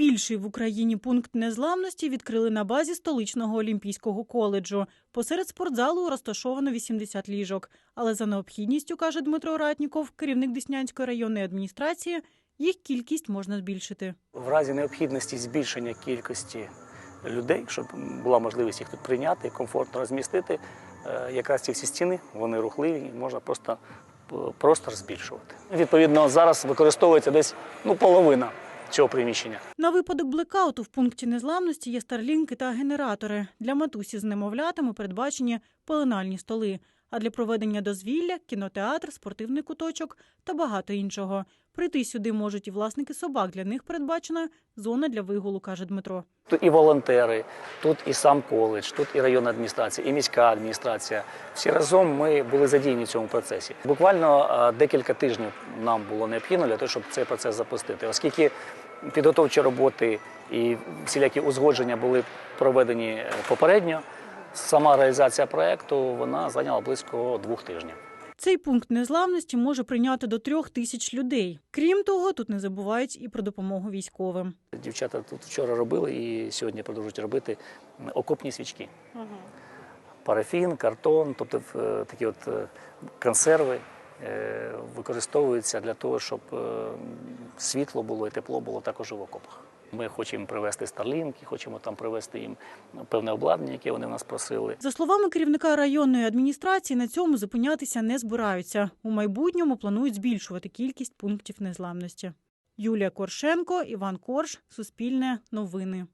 Найбільший в Україні пункт незламності відкрили на базі столичного олімпійського коледжу. Посеред спортзалу розташовано 80 ліжок. Але за необхідністю, каже Дмитро Ратніков, керівник Деснянської районної адміністрації, їх кількість можна збільшити. В разі необхідності збільшення кількості людей, щоб була можливість їх тут прийняти, комфортно розмістити, е, якраз ці всі стіни вони рухливі, і можна просто п- простор збільшувати. Відповідно, зараз використовується десь ну, половина цього приміщення. На випадок блекауту в пункті незламності є старлінки та генератори. Для матусі з немовлятами передбачені пеленальні столи. А для проведення дозвілля кінотеатр, спортивний куточок та багато іншого. Прийти сюди можуть і власники собак. Для них передбачена зона для вигулу, каже Дмитро. Тут і волонтери, тут і сам коледж, тут і районна адміністрація, і міська адміністрація. Всі разом ми були задіяні в цьому процесі. Буквально декілька тижнів нам було необхідно для того, щоб цей процес запустити, оскільки підготовчі роботи і всілякі узгодження були проведені е, попередньо. Сама реалізація проекту вона зайняла близько двох тижнів. Цей пункт незламності може прийняти до трьох тисяч людей. Крім того, тут не забувають і про допомогу військовим. Дівчата тут вчора робили і сьогодні продовжують робити окопні свічки. Парафін, картон, тобто е, такі от е, консерви використовуються для того, щоб е, світло було і тепло було також в окопах. Ми хочемо привезти старлінки, хочемо там привезти їм певне обладнання, яке вони в нас просили. За словами керівника районної адміністрації, на цьому зупинятися не збираються. У майбутньому планують збільшувати кількість пунктів незламності. Юлія Коршенко, Іван Корж, Суспільне, Новини.